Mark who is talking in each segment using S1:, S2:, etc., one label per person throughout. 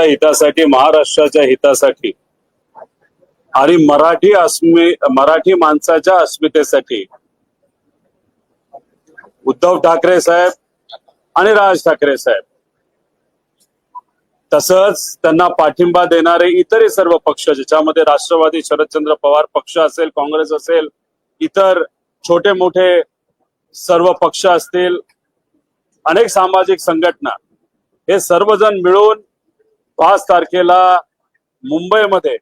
S1: हितासाठी महाराष्ट्राच्या हितासाठी आणि मराठी अस्मि मराठी माणसाच्या अस्मितेसाठी उद्धव ठाकरे साहेब आणि राज ठाकरे साहेब. तसंच त्यांना पाठिंबा देणारे इतरही सर्व पक्ष ज्याच्यामध्ये राष्ट्रवादी शरदचंद्र पवार पक्ष असेल काँग्रेस असेल इतर छोटे मोठे सर्व पक्ष असतील अनेक सामाजिक संघटना हे सर्वजण मिळून पाच तारखेला मुंबईमध्ये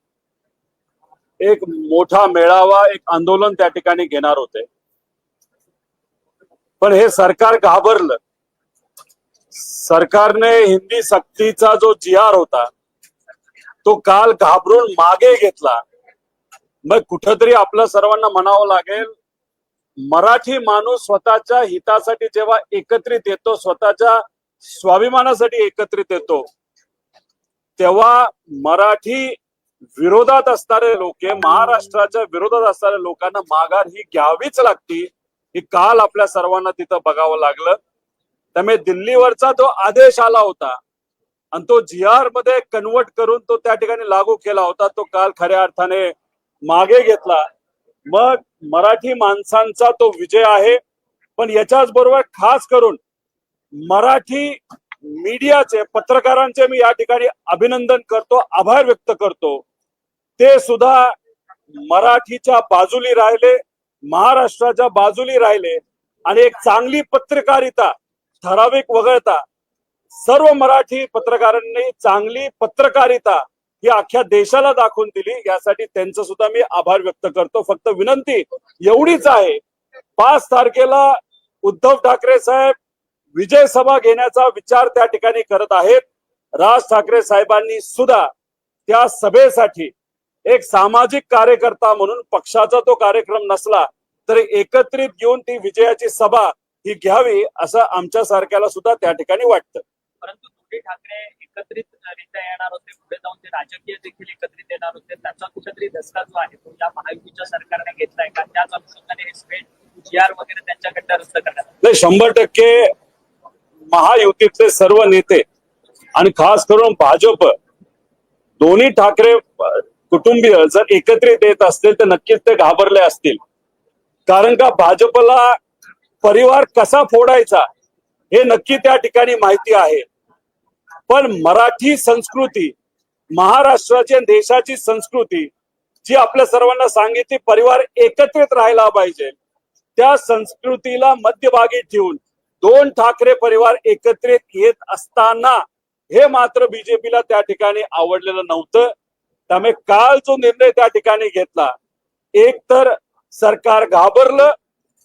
S1: एक मोठा मेळावा एक आंदोलन त्या ठिकाणी घेणार होते. पण हे सरकार घाबरलं. सरकारने हिंदी सक्तीचा जो जिहार होता तो काल घाबरून मागे घेतला. मग कुठंतरी आपल्या सर्वांना म्हणावं लागेल मराठी माणूस स्वतःच्या हितासाठी जेव्हा एकत्रित येतो स्वतःच्या स्वाभिमानासाठी एकत्रित येतो तेव्हा मराठी विरोधात असणारे लोक महाराष्ट्राच्या विरोधात असणाऱ्या लोकांना माघार ही घ्यावीच लागती ही काल आपल्या सर्वांना तिथं बघावं लागलं. त्यामुळे दिल्लीवरचा तो आदेश आला होता आणि तो जी आरमध्ये कन्वर्ट करून तो त्या ठिकाणी लागू केला होता तो काल खऱ्या अर्थाने मागे घेतला. मग मराठी माणसांचा तो विजय आहे पण याच्याच बरोबर खास करून मराठी मीडियाचे पत्रकारांचे मी या ठिकाणी अभिनंदन करतो आभार व्यक्त करतो. ते सुद्धा मराठीच्या बाजूली राहिले महाराष्ट्राच्या बाजूली राहिले आणि एक चांगली पत्रकारिता ठराविक वगळता सर्व मराठी पत्रकारांनी चांगली पत्रकारिता ही अख्ख्या देशाला दाखवून दिली. यासाठी त्यांचं सुद्धा मी आभार व्यक्त करतो. फक्त विनंती एवढीच आहे पाच तारखेला उद्धव ठाकरे साहेब विजय सभा घेण्याचा विचार त्या ठिकाणी करत आहेत. राज ठाकरे साहेबांनी सुद्धा त्या सभेसाठी एक सामाजिक कार्यकर्ता म्हणून पक्षाचा तो कार्यक्रम नसला तरी एकत्रित घेऊन ती विजयाची सभा ही घ्यावी असं आमच्या सारख्याला सुद्धा त्या ठिकाणी वाटतं.
S2: परंतु दोघे ठाकरे एकत्रित रित्या येणार होते पुढे जाऊन ते राजकीय देखील एकत्रित येणार होते. त्याचा कुठेतरी धसका जो आहे तो या महायुतीच्या सरकारने घेतलाय का? त्याच अनुषंगाने हे स्पेट जी आर वगैरे त्यांच्याकडनं रद्द करण्यात.
S1: नाही शंभर टक्के महायुतीतले सर्व नेते आणि खास करून भाजप दोन्ही ठाकरे कुटुंबीय जर एकत्रित येत असतील तर नक्कीच ते घाबरले असतील. कारण का भाजपला परिवार कसा फोडायचा हे नक्की त्या ठिकाणी माहिती आहे. पण मराठी संस्कृती महाराष्ट्राची देशाची संस्कृती जी आपल्या सर्वांना सांगितली परिवार एकत्रित राहायला पाहिजे. त्या संस्कृतीला मध्यभागी ठेवून दोन ठाकरे परिवार एकत्रित येत असताना हे मात्र बीजेपीला त्या ठिकाणी आवडलेलं नव्हतं. त्यामुळे काल जो निर्णय त्या ठिकाणी घेतला एक तर सरकार घाबरलं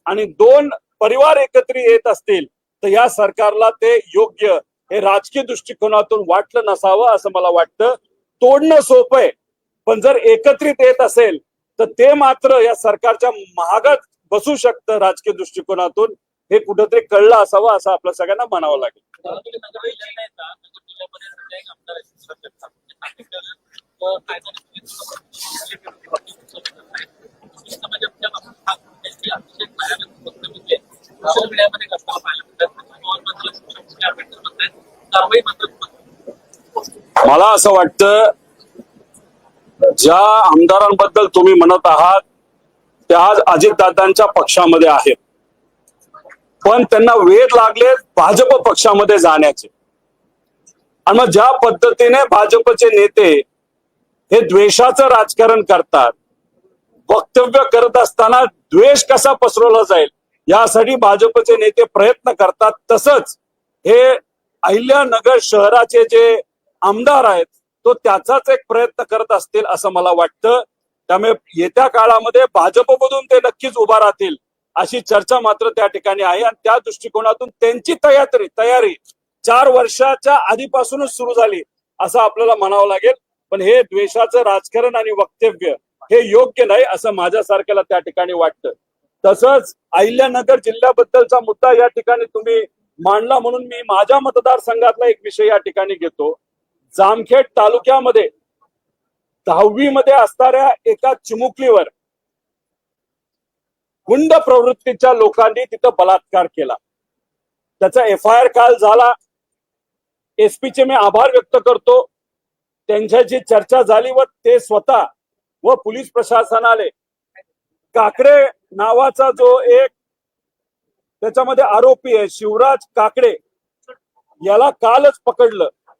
S1: आणि दोन परिवार एकत्रित येत असतील तर या सरकारला ते योग्य हे राजकीय दृष्टिकोनातून वाटलं नसावं असं मला वाटतं. तोडणं सोपं आहे पण जर एकत्रित येत असेल तर ते मात्र या सरकारच्या महागात बसू शकतं राजकीय दृष्टिकोनातून. हे कुठंतरी कळलं असावं असं आपल्या सगळ्यांना म्हणावं लागेल. मला असं वाटतं ज्या आमदारांबद्दल तुम्ही म्हणत आहात त्या आज अजितदादांच्या पक्षामध्ये आहेत. पण त्यांना वेध लागले भाजप पक्षामध्ये जाण्याचे. आणि मग ज्या पद्धतीने भाजपचे नेते हे द्वेषाचं राजकारण करतात वक्तव्य करत असताना द्वेष कसा पसरवला जाईल यासाठी भाजपचे नेते प्रयत्न करतात. तसंच हे अहिल्यानगर शहराचे जे आमदार आहेत तो त्याचाच एक प्रयत्न करत असतील असं मला वाटतं. त्यामुळे येत्या काळामध्ये भाजपमधून ते नक्कीच उभा राहतील. अशी चर्चा मात्र त्या ठिकाणी आहे आणि त्या दृष्टिकोनातून त्यांची तयारी तयारी चार वर्षाच्या आधीपासूनच सुरू झाली असं आपल्याला म्हणावं लागेल. पण हे द्वेषाचं राजकारण आणि वक्तव्य हे योग्य नाही असं माझ्यासारख्याला त्या ठिकाणी वाटतं. तसंच अहिल्यानगर जिल्ह्याबद्दलचा मुद्दा या ठिकाणी तुम्ही मांडला म्हणून मी माझ्या मतदारसंघातला एक विषय या ठिकाणी घेतो. जामखेड तालुक्यामध्ये दहावी मध्ये असणाऱ्या एका चिमुकलीवर गुंड प्रवृत्तीच्या लोकांनी तिथं बलात्कार केला. त्याचा एफ आय आर काल झाला. एसपीचे मी आभार व्यक्त करतो. त्यांच्याशी चर्चा झाली व ते स्वतः व पोलीस प्रशासनाने काकडे नावाचा जो एक त्याच्यामध्ये आरोपी आहे शिवराज काकडे याला कालच पकडलं.